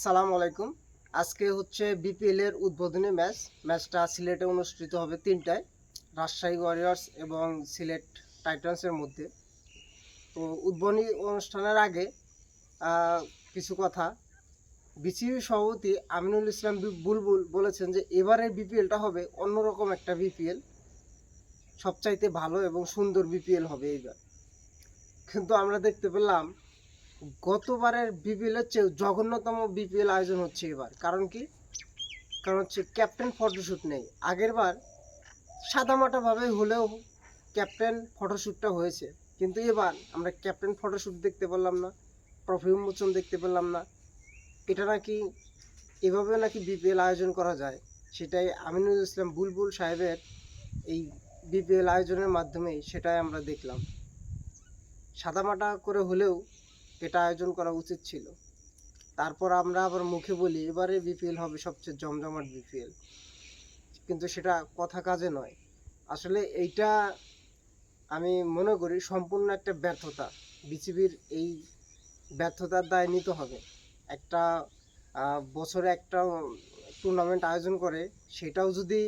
আসসালামু আলাইকুম। আজকে হচ্ছে বিপিএল এর উদ্বোধনী ম্যাচ। ম্যাচটা সিলেটে অনুষ্ঠিত হবে তিনটায়, রাজশাহী ওয়ারিয়র্স এবং সিলেট টাইটান্সের মধ্যে। তো উদ্বোধনী অনুষ্ঠানের আগে কিছু কথা। বিসিবি সভাপতি আমিনুল ইসলাম বুলবুল বলেছেন যে, এবারের বিপিএলটা হবে অন্যরকম একটা বিপিএল সবচাইতে ভালো এবং সুন্দর বিপিএল হবে এইবার। কিন্তু আমরা দেখতে পেলাম গতবারের বিপিএল চেয়ে জঘন্যতম বিপিএল আয়োজন হচ্ছে এবার। কারণ কি? কারণ হচ্ছে ক্যাপ্টেন ফটোশ্যুট নেই। আগের বার সাদামাটাভাবে হলেও ক্যাপ্টেন ফটোশ্যুটটা হয়েছে। কিন্তু এবার আমরা ক্যাপ্টেন ফটোশ্যুট দেখতে পেলাম না ট্রফি উন্মোচন দেখতে পেলাম না। এটা নাকি এভাবে নাকি বিপিএল আয়োজন করা যায়? সেটাই আমিনুল ইসলাম বুলবুল সাহেবের এই বিপিএল আয়োজনের মাধ্যমেই সেটাই আমরা দেখলাম। সাদামাটা করে হলেও এটা আয়োজন করা উচিত ছিল। তারপর আমরা আবার মুখে বলি, এবারে বিপিএল হবে সবচেয়ে জমজমাট বিপিএল কিন্তু সেটা কথা কাজে নয়। আসলে এইটা আমি মনে করি সম্পূর্ণ একটা ব্যর্থতা। বিসিবির এই ব্যর্থতার দায় নিতে হবে। একটা বছরে একটা টুর্নামেন্ট আয়োজন করে, সেটাও যদি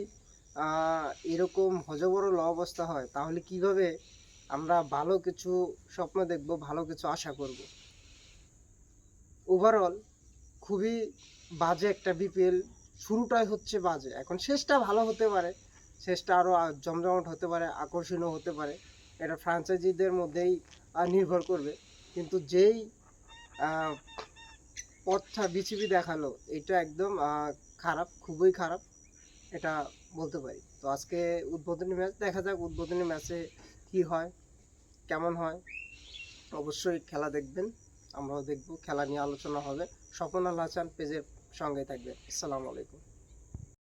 এরকম হজবরল অবস্থা হয়, তাহলে কীভাবে আমরা ভালো কিছু স্বপ্ন দেখব, ভালো কিছু আশা করব? ওভারঅল খুবই বাজে একটা বিপিএল শুরুটাই হচ্ছে বাজে। এখন শেষটা ভালো হতে পারে, শেষটা আরও জমজমাট হতে পারে, আকর্ষণীয় হতে পারে। এটা ফ্র্যাঞ্চাইজিদের মধ্যেই নির্ভর করবে। কিন্তু যেই পথটা বিসিবি দেখাল, এটা একদম খারাপ, খুবই খারাপ, এটা বলতে পারি। তো আজকে উদ্বোধনী ম্যাচ, দেখা যাক উদ্বোধনী ম্যাচে কি হয়, কেমন হয়। অবশ্যই খেলা দেখবেন। আমরাও দেখব খেলা নিয়ে আলোচনা হবে। স্বপন আল পেজের সঙ্গে থাকবে আসসালামু আলাইকুম।